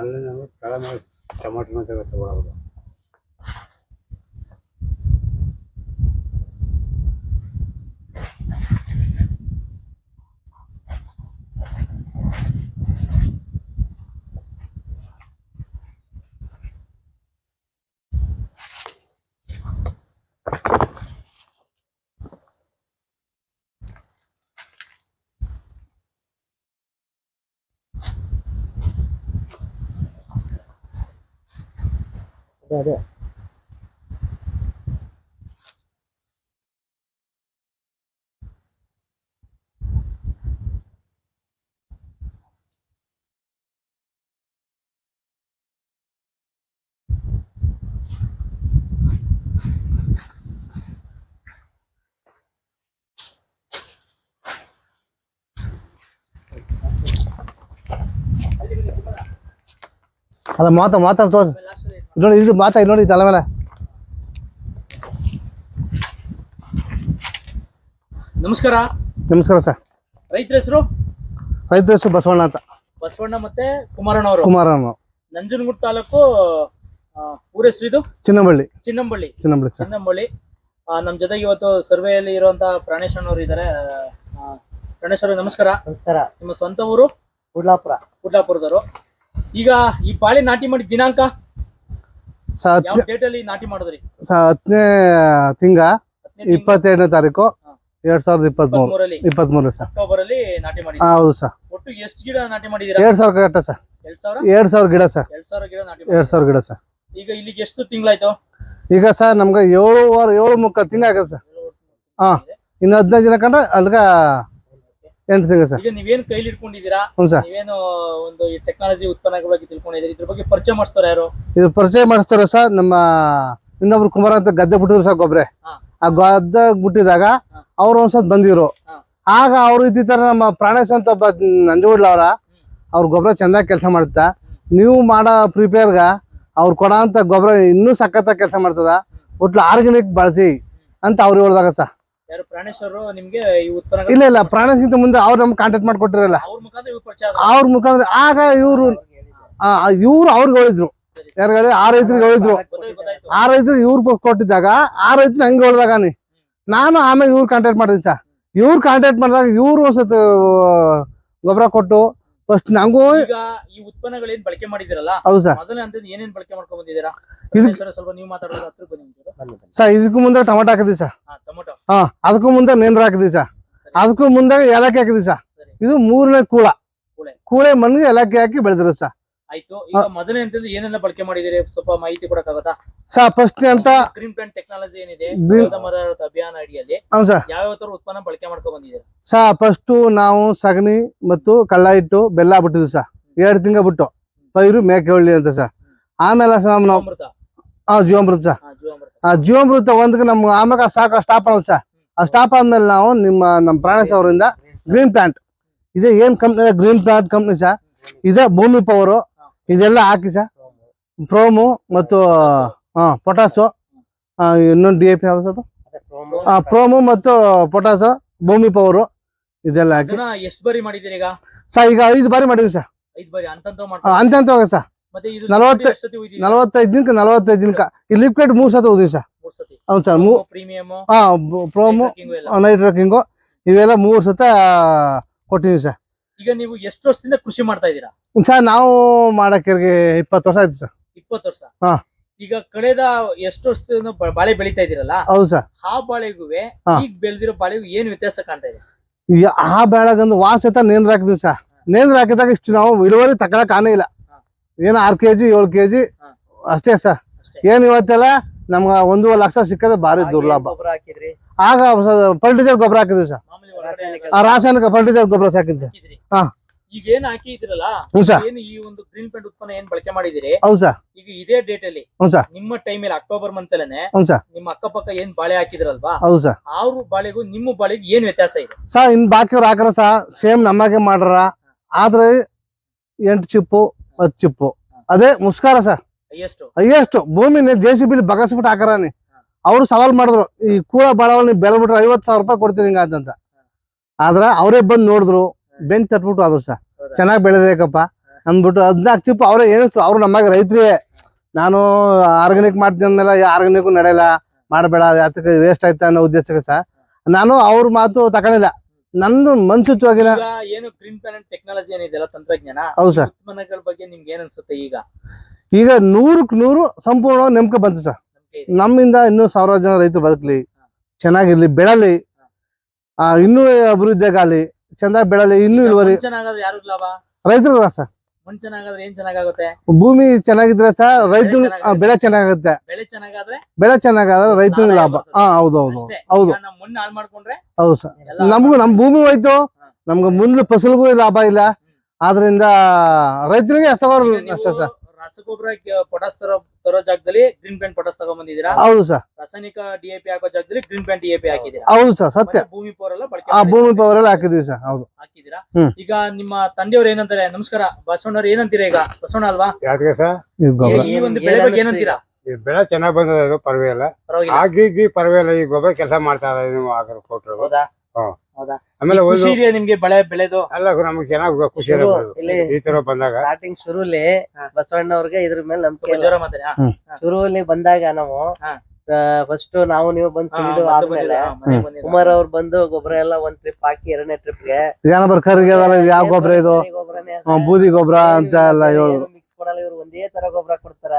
ಅಲ್ಲಿ ನಾವು ಕೆಳ ಮೇಲೆ ಟೊಮಾಟೊನ ತಗೊಳ್ಬೋದು ಅದೇ ಅಲ್ಲ ಮಾತಾ ಮಾತಾಡ್ ತೋರಿ ನೋಡಿ ಇದು ಮಾತಾ ಇಲ್ಲಿ ನೋಡಿ ತಲೆ ಮೇಲೆ ನಮಸ್ಕಾರ. ನಮಸ್ಕಾರ ಸರ್. ರೈತರ ಹೆಸರು? ರೈತ ಹೆಸರು ಬಸವಣ್ಣ ಅಂತ. ಬಸವಣ್ಣ ಮತ್ತೆ ಕುಮಾರಣ್ಣ ಅವರು. ಕುಮಾರಣ್ಣ. ನಂಜನಗೂಡು ತಾಲೂಕು ಆ, ಊರ ಹೆಸರು ಇದು? ಚಿನ್ನಂಬಳ್ಳಿ. ಚಿನ್ನಂಬಳ್ಳಿ. ಚಿನ್ನಂಬಳ್ಳಿ ಸರ್. ಚಿನ್ನಂಬಳ್ಳಿ. ನಮ್ಮ ನಮ್ ಜೊತೆಗೆ ಇವತ್ತು ಸರ್ವೆಯಲ್ಲಿ ಇರುವಂತಹ ಪ್ರಾಣೇಶ್ ಅಣ್ಣವ್ರು ಇದ್ದಾರೆ ಆ, ಪ್ರಾಣೇಶ್ ಅವರು ನಮಸ್ಕಾರ. ನಮಸ್ಕಾರ. ನಿಮ್ಮ ಸ್ವಂತ ಊರು? ಕುಡ್ಲಾಪುರ. ಕುಡ್ಲಾಪುರದವರು. ಈಗ ಈ ಪಾಳಿ ನಾಟಿ ಮಾಡಿದ ದಿನಾಂಕ? ನಾಟಿ ಮಾಡಿದ್ರಿ? ಸ ಹತ್ತನೇ ತಿಂಗ ತಿಂಗಳು? ಇಪ್ಪತ್ತೆರಡನೇ ತಾರೀಕು. ಎರಡ್ ಸಾವಿರದ ಇಪ್ಪತ್ಮೂರು. ಇಪ್ಪತ್ಮೂರಲ್ಲಿ? ಇಪ್ಪತ್ಮೂರು ಸರ್. ನಾಟಿ ಹೌದು ಸರ್. ಒಟ್ಟು ಎಷ್ಟು ಗಿಡ ನಾಟಿ ಮಾಡಿದೀರಾ ಎರಡ್ ಸಾವಿರ ಕಟ್ಟ ಸರ್. ಎರಡ್ ಸಾವಿರ? ಗಿಡ ಸರ್. ಎರಡ್ ಸಾವಿರ ಗಿಡ ಸರ್. ಈಗ ಇಲ್ಲಿಗೆ ಎಷ್ಟು ತಿಂಗಳಾಯ್ತು? ಈಗ ಸರ್ ನಮ್ಗೆ ಏಳು ವಾರ ಏಳು ಮುಕ್ಕ ತಿಂಗ ಆಗತ್ತೆ ಸರ್. ಹಾ. ಇನ್ನು ಹದಿನೈದು ದಿನ ಕಂಡ್ರೆ ಅಲ್ಗ ಎಂಟು ತಿಂಗ ಸರ್. ಈಗ ನೀವೇನ್ ಕೈಲಿ ಇಟ್ಕೊಂಡಿದ್ದೀರಾ ಹ್ಞೂ ಸರ್. ನೀವೇನು ಒಂದು ಈ ಟೆಕ್ನಾಲಜಿ ಉತ್ಪನ್ನಗಳ ಬಗ್ಗೆ ತಿಳ್ಕೊಂಡಿದ್ದೀರಿ? ಇದ್ರ ಬಗ್ಗೆ ಪರಿಚಯ ಮಾಡಿಸ್ತಾರೆ ಯಾರು? ಇದು ಪರಿಚಯ ಮಾಡಿಸ್ತಾರ ಸರ್ ನಮ್ಮ ಇನ್ನೊಬ್ರು ಕುಮಾರ ಅಂತ ಗದ್ದೆ ಬಿಟ್ಟಿದ್ರು ಸರ್ ಗೊಬ್ಬರ. ಹಾ. ಆ ಗದ್ದೆ ಬಿಟ್ಟಿದಾಗ. ಅವ್ರು ಒಂದ್ಸತ್ ಬಂದಿದ್ರು. ಆಗ ಅವ್ರು ಇದ್ದ ತರ ನಮ್ಮ ಪ್ರಾಣೇಶ್ ಅಂತ ಒಬ್ಬ ನಂಜುಗುಡ್ಲ ಅವರ ಅವ್ರ ಗೊಬ್ಬರ ಚೆನ್ನಾಗಿ ಕೆಲಸ ಮಾಡುತ್ತಾ ನೀವು ಮಾಡೋ ಪ್ರಿಪೇರ್ಗ ಅವ್ರು ಕೊಡೋ ಅಂತ ಗೊಬ್ಬರ ಇನ್ನೂ ಸಖತ್ತಾಗಿ ಕೆಲಸ ಮಾಡ್ತದ. ಒಟ್ಲು ಆರ್ಗ್ಯಾನಿಕ್ ಬಳಸಿ ಅಂತ ಅವ್ರು ಹೇಳ್ದಾಗ ಸರ್. ಯಾರು ಪ್ರಾಣೇಶ್ವರು ನಿಮ್ಗೆ ಈ ಉತ್ಪನ್ನ ಇಲ್ಲ ಇಲ್ಲ ಪ್ರಾಣೇಶ್ಗಿಂತ ಮುಂದೆ ಅವ್ರು ನಮ್ಗೆ ಕಾಂಟ್ಯಾಕ್ಟ್ ಮಾಡ್ಕೊಟ್ಟಿರಲ್ಲ. ಅವ್ರ ಮುಖಾಂತರ ಆಗ ಇವರು ಇವ್ರು ಅವ್ರಿಗೆ ಹೇಳಿದ್ರು. ಯಾರು ಆ ರೈತರಿಗೆ ಹೇಳಿದ್ರು. ಆ ರೈತರಿಗೆ ಇವ್ರು ಕೊಟ್ಟಿದ್ದಾಗ ಆ ರೈತರು ಹಂಗೆ ಹೇಳ್ದಾಗ ನೀ. ನಾನು ಆಮೇಲೆ ಇವ್ರು ಕಾಂಟ್ಯಾಕ್ಟ್ ಮಾಡಿದ್ವಿ ಸಾ. ಇವ್ರು ಕಾಂಟ್ಯಾಕ್ಟ್ ಮಾಡಿದಾಗ ಇವ್ರು ಒಂದ್ಸತಿ ಗೊಬ್ಬರ ಕೊಟ್ಟು ಫಸ್ಟ್ ನಂಗೂ ಈ ಉತ್ಪನ್ನಗಳೇನ್ ಬಳಕೆ ಮಾಡಿದಿರಲ್ಲ ಹೌದು ಸರ್ ಹಂತದ ಏನೇನ್ ಬಳಕೆ ಮಾಡ್ಕೊಂಡ್ ಬಂದಿದ್ದೀರಾ? ಸ್ವಲ್ಪ ನೀವು ಮಾತಾಡೋದು ಸರ್ ಇದಕ್ಕೂ ಮುಂದೆ ಟೊಮೆಟೊ ಹಾಕಿದ್ವಿ ಸರ್ ಹಾ ಅದಕ್ಕೂ ಮುಂದೆ ನೇಂದ್ರ ಹಾಕಿದ್ವಿ ಸರ್ ಅದಕ್ಕೂ ಮುಂದೆ ಏಲಕ್ಕಿ ಹಾಕಿದ್ವಿ ಸರ್. ಇದು ಮೂರನೇ ಕೂಳ. ಕೂಳೆ. ಮಣ್ಣಿಗೆ ಏಲಕ್ಕಿ ಹಾಕಿ ಬೆಳೆದಿರೋದು ಸರ್ ಆಯ್ತು ಈಗ ಮೊದಲನೇ ಹಂತದ ಏನೆಲ್ಲ ಬಳಕೆ ಮಾಡಿದಿರಿ ಸ್ವಲ್ಪ ಮಾಹಿತಿ ಕೊಡಕ್ಕಾಗತ್ತಾ? ಸರ್ ಫಸ್ಟ್ ಅಂತ ಗ್ರೀನ್ ಪ್ಲಾಂಟ್ ಟೆಕ್ನಾಲಜಿ ಏನಿದೆ? ಅಭಿಯಾನ ಅಡಿಯಲ್ಲಿ ಸರ್ ಯಾವ ತರ ಉತ್ಪನ್ನ ಬಳಕೆ ಮಾಡ್ಕೊಂಡ್ ಬಂದಿದ್ದೀರಾ? ಸಾ ಫಸ್ಟು ನಾವು ಸಗಣಿ ಮತ್ತು ಕಳ್ಳ ಇಟ್ಟು ಬೆಲ್ಲ ಬಿಟ್ಟಿದ್ವಿ ಸರ್ ಎರಡು ತಿಂಗ ಬಿಟ್ಟು. ಪೈರು ಮೇಕೆ ಹೊಳ್ಳಿ ಅಂತ ಸರ್ ಆಮೇಲೆ ಸರ್ ನಾವು ಜೀವಾಮೃತ. ಸರ್ ಆ ಜೀವಾಮೃತ ಒಂದಕ್ಕೆ ನಮ್ಗೆ ಆಮೇಲೆ ಸಾಕು ಸ್ಟಾಪ್ ಆಗೋದು ಸರ್. ಆ ಸ್ಟಾಪ್ ಆದ್ಮೇಲೆ ನಾವು ನಿಮ್ಮ ನಮ್ಮ ಪ್ರಾಣೇಶ್ ಅವರಿಂದ ಗ್ರೀನ್ ಪ್ಲಾಂಟ್ ಇದೇ ಏನ್ company green plant company sir. ಇದೆ ಭೂಮಿ ಪವರು ಇದೆಲ್ಲ ಹಾಕಿ ಸರ್. ಪ್ರೋಮು ಮತ್ತು ಹಾಂ ಪೊಟಾಸು ಇನ್ನೊಂದು ಡಿ ಎ ಪಿ ಯಾವ್ದು ಸರ್ ಪ್ರೋಮು ಮತ್ತು ಪೊಟಾಸು ಭೂಮಿ ಪವರು ಇದೆಲ್ಲ ಹಾಕಿ. ಎಷ್ಟು ಬಾರಿ ಮಾಡಿದಿರಿ ಈಗ? ಸರ್ ಈಗ ಐದು ಬಾರಿ ಮಾಡಿದ್ವಿ ಸರ್. ಐದು ಬಾರಿ ಅಂತ ಅಂತ ಹೋಗ ಸರ್. ನಲವತ್ತು- ನಲವತ್ತೈದು ದಿನಕ್ಕೆ ನಲವತ್ತೈದು ದಿನಕ್ಕೆ. ಈ ಲಿಕ್ವಿಡ್ ಮೂರು ಸತ ಓದಿವಿ ಸರ್. ಹೌದು ಸರ್ ಮೂ ಪ್ರೀಮಿಯಮ್ ಹಾ ಪ್ರೋಮು ನೈಟ್ ಟ್ರಕ್ಕಿಂಗು ಇವೆಲ್ಲ ಮೂರು ಸತ ಕೊಟ್ಟಿದ್ವಿ ಸರ್. ಈಗ ನೀವು ಎಷ್ಟು ವರ್ಷದಿಂದ ಕೃಷಿ ಮಾಡ್ತಾ ಇದ್ದೀರಾ? ಸರ್ ನಾವು ಮಾಡಕ್ಕೆ ಇಪ್ಪತ್ತು ವರ್ಷ ಆಯ್ತು ಸರ್. ಇಪ್ಪತ್ತು ವರ್ಷ. ಹಾ. ಈಗ ಕಳೆದ ಎಷ್ಟು ವರ್ಷದಿಂದ ಬಾಳೆ ಬೆಳಿತಾ ಇದೀರಲ್ಲ ಹೌದು ಸರ್. ಆ ಬಾಳೆಗೂ. ಈಗ ಬೆಳೆದಿರೋ ಬಾಳೆಗೂ ಏನ್ ವ್ಯತ್ಯಾಸ ಕಾಣ್ತಾ ಇದೆ? ಆ ಬೆಳಗಂದು ವಾಸ ಸತ ನೇಂದ್ರ ಹಾಕಿದ್ವಿ ಸರ್. ನೇಂದ್ರ ಹಾಕಿದಾಗ ಇಷ್ಟು ನಾವು ಇಳುವರಿ ತಗೊಳಕ್ ಆನೇ ಇಲ್ಲ. ಏನು ಆರು ಕೆ ಜಿ ಏಳು ಕೆ ಜಿ ಅಷ್ಟೇ ಸರ್. ಏನು ಇವತ್ತೆಲ್ಲ ನಮ್ಗೆ ಒಂದೂವರೆ ಲಕ್ಷ ಸಿಕ್ಕದೆ ಭಾರಿ ದುರ್ಲಾಭ. ಗೊಬ್ಬರ ಹಾಕಿದ್ರಿ? ಆಗ ಫರ್ಟಿಲೈಸರ್ ಗೊಬ್ಬರ ಹಾಕಿದ್ವಿ ಸರ್. ರಾಸಾಯನಿಕ ಆ ರಾಸಾಯನಿಕ ಫರ್ಟಿಲೈಸರ್ ಗೊಬ್ಬರ ಹಾಕಿದ್ವಿ ಸರ್. ಹಾ. ಈಗ ಏನ್ ಹಾಕಿದ್ರಲ್ಲ ಏನು ಈ ಒಂದು ಗ್ರೀನ್ ಪೆಂಟ್ ಉತ್ಪನ್ನ ಏನ್ ಬಳಕೆ ಮಾಡಿದಿರಿ? ಹೌದು ಸರ್. ಈಗ ಇದೇ ಡೇಟ್ ಅಲ್ಲಿ ನಿಮ್ಮ ಟೈಮ್ ಅಲ್ಲಿ ಅಕ್ಟೋಬರ್ ಮಂತ್ ಅಲ್ಲೇ ನಿಮ್ಮ ಅಕ್ಕಪಕ್ಕ ಏನ್ ಬಾಳೆ ಹಾಕಿದ್ರಲ್ವಾ? ಹೌದು ಸರ್. ಅವ್ರ ಬಾಳೆಗೂ ನಿಮ್ಮ ಬಾಳೆಗೂ ಏನ್ ವ್ಯತ್ಯಾಸ ಇದೆ? ಸರ್ ಇನ್ ಬಾಕಿಯವ್ರು ಹಾಕ್ರ ಸಹ ಸೇಮ್ ನಮಗೆ ಮಾಡ್ರ. ಆದ್ರೆ ಎಂಟು ಚಿಪ್ಪು ಚಿಪ್ಪು. ಅದೇ ಮುಸ್ಕಾರ ಸರ್. ಹೈಯೆಸ್ಟ್. ಭೂಮಿನ ಜೆ ಸಿ ಬಿಲಿ ಬಗಸ್ಬಿಟ್ಟು ಹಾಕರಾನಿ. ಅವ್ರು ಸವಾಲ್ ಮಾಡಿದ್ರು ಈ ಕೂಳ ಬಾಳವನ್ನ ಬೆಳೆದ್ಬಿಟ್ರೆ ಐವತ್ ಸಾವಿರ ರೂಪಾಯಿ ಕೊಡ್ತೀನಿ ಹಿಂಗ ಅಂತ. ಆದ್ರೆ ಅವರೇ ಬಂದು ನೋಡಿದ್ರು ಬೆಂಚ್ ತಟ್ಬಿಟ್ಟು ಆದ್ರು ಸರ್? ಚೆನ್ನಾಗಿ ಬೆಳೆದೇಕಪ್ಪ ಅಂದ್ಬಿಟ್ಟು ಹದಿನಾಲ್ಕು ಚಿಪ್ಪು ಅವರೇ ಏನಿಸ್ತು ಅವ್ರು ನಮ್ಮಾಗ ರೈತರೇ ನಾನು ಆರ್ಗಾನಿಕ್ ಮಾಡ್ತೀನಿ ಅಂದ್ಮೇಲೆ ಆರ್ಗಾನಿಕ್ ನಡೆಯಲ್ಲ ಮಾಡಬೇಡ ಯಾತಕ್ಕೆ ವೇಸ್ಟ್ ಆಯ್ತಾ ಅನ್ನೋ ಉದ್ದೇಶಕ್ಕೆ ಸರ್. ನಾನು ಅವ್ರ ಮಾತು ತಗೊಳಿಲ್ಲ ನನ್ನ ಮನ್ಸಿತ್ವಾಗಿಲ್ಲ. ಈಗ ಏನು ಗ್ರೀನ್ ಪ್ಲಾನೆಟ್ ಟೆಕ್ನಾಲಜಿ ಏನಿದೆಯಲ್ಲ ತಂತ್ರಜ್ಞಾನ ಹೌದು ಸರ್. ಉತ್ಪನ್ನಗಳ ಬಗ್ಗೆ ನಿಮ್ಗೆ ಏನ್ ಅನ್ಸುತ್ತೆ ಈಗ? ಈಗ ನೂರಕ್ಕೆ ನೂರು ಸಂಪೂರ್ಣವಾಗಿ ನಂಬಿಕೆ ಬಂತು ಸರ್. ನಮ್ಗೆ ಇದೆ. ನಮ್ಮಿಂದ ಇನ್ನೂ ಸಾವಿರಾರು ಜನ ರೈತರು ಬದುಕಲಿ ಚೆನ್ನಾಗಿರ್ಲಿ ಬೆಳಲಿ ಆ, ಇನ್ನೂ ಅಭಿವೃದ್ಧಿ ಆಗಲಿ ಚೆಂದಾಗಿ ಬೆಳಲಿ ಇನ್ನೂ ಇಳುವರಿ. ಯಾರಿಗ್ ಲಾಭ? ರೈತರು ಸರ್. ಭೂಮಿ ಚೆನ್ನಾಗಿದ್ರೆ ಸರ್ ರೈತ. ಬೆಳೆ ಚೆನ್ನಾಗುತ್ತೆ. ಬೆಳೆ ಚೆನ್ನಾಗಾದ್ರೆ ರೈತನಿಗೆ ಲಾಭ ಹಾ ಹೌದು ಹೌದು ಹೌದು. ಹೌದು ಸರ್. ನಮಗೂ ನಮ್ ಭೂಮಿ ಹೋಯ್ತು. ನಮ್ಗೆ ಮುಂದೆ ಫಸಲ್ಗೂ ಲಾಭ ಇಲ್ಲ. ಆದ್ರಿಂದ ರೈತರಿಗೆ ಅಷ್ಟವಾರು ನಷ್ಟ ಸರ್. ರಸಗೊಬ್ಬರ ಪೊಟಾಸ್ ತರೋ ತರೋ ಜಾಗದಲ್ಲಿ ಗ್ರೀನ್ ಪ್ಯಾಂಟ್ ಪೊಟಾಸ್ ತಗೊಂಡ್ಬಂದಿದ್ದೀರಾ ಹೌದು ಸರ್. ರಾಸಾಯನಿಕ ಡಿಎಪಿ ಹಾಕೋ ಜಾಗದಲ್ಲಿ ಗ್ರೀನ್ ಪ್ಯಾಂಟ್ ಡಿಎಪಿ ಹಾಕಿದ್ದೀರಾ? ಹೌದು ಸರ್ ಸತ್ಯ. ಭೂಮಿ ಪವರ್ ಎಲ್ಲ ಬಳಕೆ ಆ ಭೂಮಿ? ಪವರ್ ಎಲ್ಲ ಹಾಕಿದೀವಿ ಸರ್ ಹೌದು. ಹಾಕಿದ್ದೀರಾ? ಈಗ ನಿಮ್ಮ ತಂದೆಯವ್ರು ಏನಂತಾರೆ? ನಮಸ್ಕಾರ ಬಸವಣ್ಣವ್ರು ಏನಂತೀರಾ ಈಗ? ಬಸವಣ್ಣ ಅಲ್ವಾ? ಯಾಕೆ ಸರ್? ಈ ಒಂದು ಬೆಳೆ ಬಗ್ಗೆ ಏನಂತೀರಾ? ಈ ಬೆಳೆ ಚೆನ್ನಾಗಿ ಬಂದದ ಅದು ಇಲ್ಲ ಆಗಿ ಪರವೇ ಇಲ್ಲ ಈ ಗೊಬ್ಬರ ಕೆಲಸ ಮಾಡ್ತಾ ಇದ್ದಾರೆ ನೀವು ಆಗರ ಕೊಟ್ಟರು ಹೌದಾ. ಹೌದಾ? ಆಮೇಲೆ ಖುಷಿ ಇದೆಯಾ ನಿಮ್ಗೆ ಬೆಳೆ ಬೆಳೆದು? ಅಲ್ಲ ನಮ್ಗೆ ಚೆನ್ನಾಗಿ ಖುಷಿ ಇಲ್ಲಿ ಈ ತರ ಬಂದಾಗ. ಸ್ಟಾರ್ಟಿಂಗ್ ಶುರುಲಿ ಬಸವಣ್ಣ ಅವ್ರಿಗೆ ಇದ್ರ ಮೇಲೆ ನಮ್ಗೆ ಜ್ವರ ಮಾತಾಡಿ. ಶುರುಲಿ ಬಂದಾಗ ನಾವು. ಫಸ್ಟ್ ನಾವು ನೀವು ಬಂದು ಆದ್ಮೇಲೆ. ಕುಮಾರ್ ಅವ್ರು ಬಂದು ಗೊಬ್ಬರ ಎಲ್ಲ ಒಂದ್ ಟ್ರಿಪ್ ಹಾಕಿ ಎರಡನೇ ಟ್ರಿಪ್ಗೆ. ಇದು ಯಾವ ಗೊಬ್ಬರ ಇದು? ಬೂದಿ ಗೊಬ್ಬರ ಅಂತ ಎಲ್ಲ ಹೇಳೋದು. ಮಿಕ್ಸ್ ಕೊಡಲ್ಲ ಇವ್ರು ಒಂದೇ ತರ ಗೊಬ್ಬರ ಕೊಡ್ತಾರ.